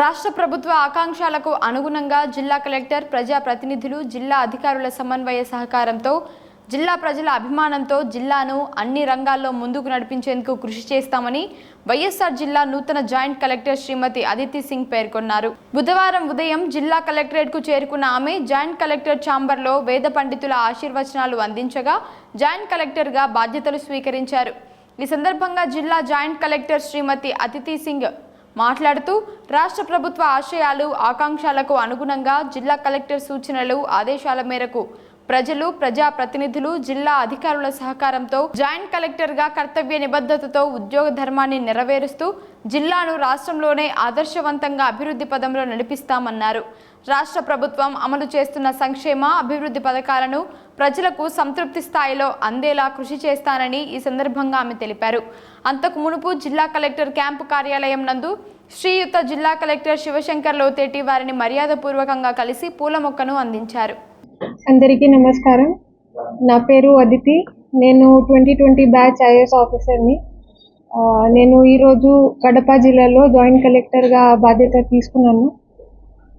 రాష్ట్ర ప్రభుత్వ ఆకాంక్షలకు అనుగుణంగా జిల్లా కలెక్టర్ ప్రజా ప్రతినిధులు జిల్లా అధికారుల సమన్వయ సహకారంతో జిల్లా ప్రజల అభిమానంతో జిల్లాను అన్ని రంగాల్లో ముందుకు నడిపించేందుకు కృషి చేస్తామని వైఎస్ఆర్ జిల్లా నూతన జాయింట్ కలెక్టర్ శ్రీమతి అదితి సింగ్ పేర్కొన్నారు. బుధవారం ఉదయం జిల్లా కలెక్టరేట్కు చేరుకున్న ఆమె జాయింట్ కలెక్టర్ ఛాంబర్లో వేద పండితుల ఆశీర్వచనాలు అందించగా జాయింట్ కలెక్టర్గా బాధ్యతలు స్వీకరించారు. ఈ సందర్భంగా జిల్లా జాయింట్ కలెక్టర్ శ్రీమతి అతిథి సింగ్ మాట్లాడుతూ రాష్ట్ర ప్రభుత్వ ఆశయాలు ఆకాంక్షలకు అనుగుణంగా జిల్లా కలెక్టర్ సూచనలు ఆదేశాల మేరకు ప్రజలు ప్రజా ప్రతినిధులు జిల్లా అధికారుల సహకారంతో జాయింట్ కలెక్టర్గా కర్తవ్య నిబద్ధతతో ఉద్యోగ ధర్మాన్ని నెరవేరుస్తూ జిల్లాను రాష్ట్రంలోనే ఆదర్శవంతంగా అభివృద్ధి పదంలో నడిపిస్తామన్నారు. రాష్ట్ర ప్రభుత్వం అమలు చేస్తున్న సంక్షేమ అభివృద్ధి పథకాలను ప్రజలకు సంతృప్తి స్థాయిలో అందేలా కృషి చేస్తానని ఈ సందర్భంగా ఆమె తెలిపారు. అంతకు మునుపు జిల్లా కలెక్టర్ క్యాంపు కార్యాలయం నందు శ్రీయుత జిల్లా కలెక్టర్ శివశంకర్ లోతేటి వారిని మర్యాదపూర్వకంగా కలిసి పూల మొక్కను అందించారు. అందరికీ నమస్కారం. నా పేరు అదితి. నేను ట్వంటీ ట్వంటీ బ్యాచ్ ఐఏఎస్ ఆఫీసర్ని. నేను ఈరోజు కడప జిల్లాలో జాయింట్ కలెక్టర్గా బాధ్యత తీసుకున్నాను.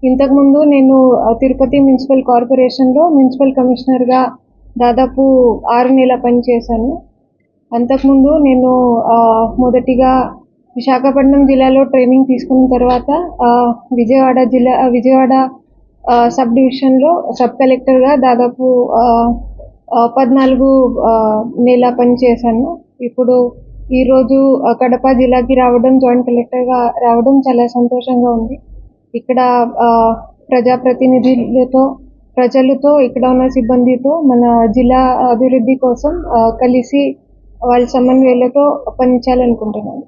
ఇంతకుముందు నేను తిరుపతి మున్సిపల్ కార్పొరేషన్లో మున్సిపల్ కమిషనర్గా దాదాపు ఆరు నెలల పనిచేశాను అంతకుముందు నేను మొదటిగా విశాఖపట్నం జిల్లాలో ట్రైనింగ్ తీసుకున్న తర్వాత విజయవాడ జిల్లా విజయవాడ సబ్ డివిజన్లో సబ్ కలెక్టర్గా దాదాపు పద్నాలుగు నెల పనిచేశాను. ఇప్పుడు ఈరోజు కడప జిల్లాకి రావడం జాయింట్ కలెక్టర్గా రావడం చాలా సంతోషంగా ఉంది. ఇక్కడ ప్రజాప్రతినిధులతో ప్రజలతో ఇక్కడ ఉన్న సిబ్బందితో మన జిల్లా అభివృద్ధి కోసం కలిసి వాళ్ళ సమన్వయాలతో పనిచేయాలనుకుంటున్నాను.